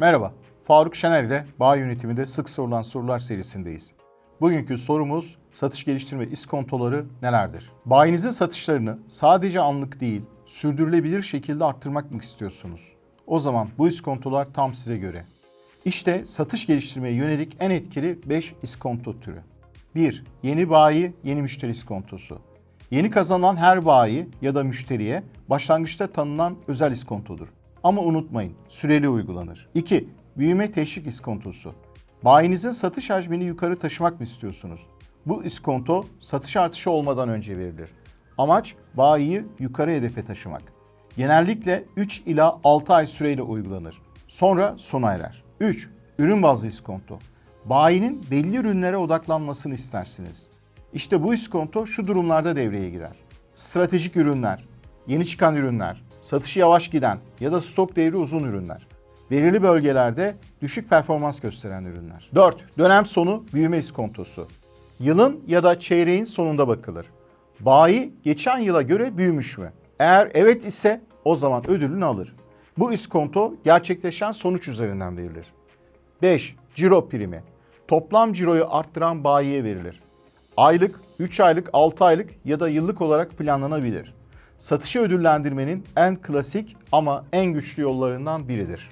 Merhaba, Faruk Şener ile Bağ Yönetimi'de sık sorulan sorular serisindeyiz. Bugünkü sorumuz satış geliştirme iskontoları nelerdir? Bayinizin satışlarını sadece anlık değil, sürdürülebilir şekilde arttırmak mı istiyorsunuz? O zaman bu iskontolar tam size göre. İşte satış geliştirmeye yönelik en etkili 5 iskonto türü. 1. Yeni bayi, yeni müşteri iskontosu. Yeni kazanılan her bayi ya da müşteriye başlangıçta tanınan özel iskontodur. Ama unutmayın, süreli uygulanır. 2. Büyüme teşvik iskontosu. Bayinizin satış hacmini yukarı taşımak mı istiyorsunuz? Bu iskonto satış artışı olmadan önce verilir. Amaç bayiyi yukarı hedefe taşımak. Genellikle 3 ila 6 ay süreyle uygulanır. Sonra sona erer. 3. Ürün bazlı iskonto. Bayinin belli ürünlere odaklanmasını istersiniz. İşte bu iskonto şu durumlarda devreye girer. Stratejik ürünler, yeni çıkan ürünler, satışı yavaş giden ya da stok devri uzun ürünler. Belirli bölgelerde düşük performans gösteren ürünler. 4. Dönem sonu büyüme iskontosu. Yılın ya da çeyreğin sonunda bakılır. Bayi geçen yıla göre büyümüş mü? Eğer evet ise o zaman ödülünü alır. Bu iskonto gerçekleşen sonuç üzerinden verilir. 5. Ciro primi. Toplam ciroyu arttıran bayiye verilir. Aylık, 3 aylık, 6 aylık ya da yıllık olarak planlanabilir. Satışı ödüllendirmenin en klasik ama en güçlü yollarından biridir.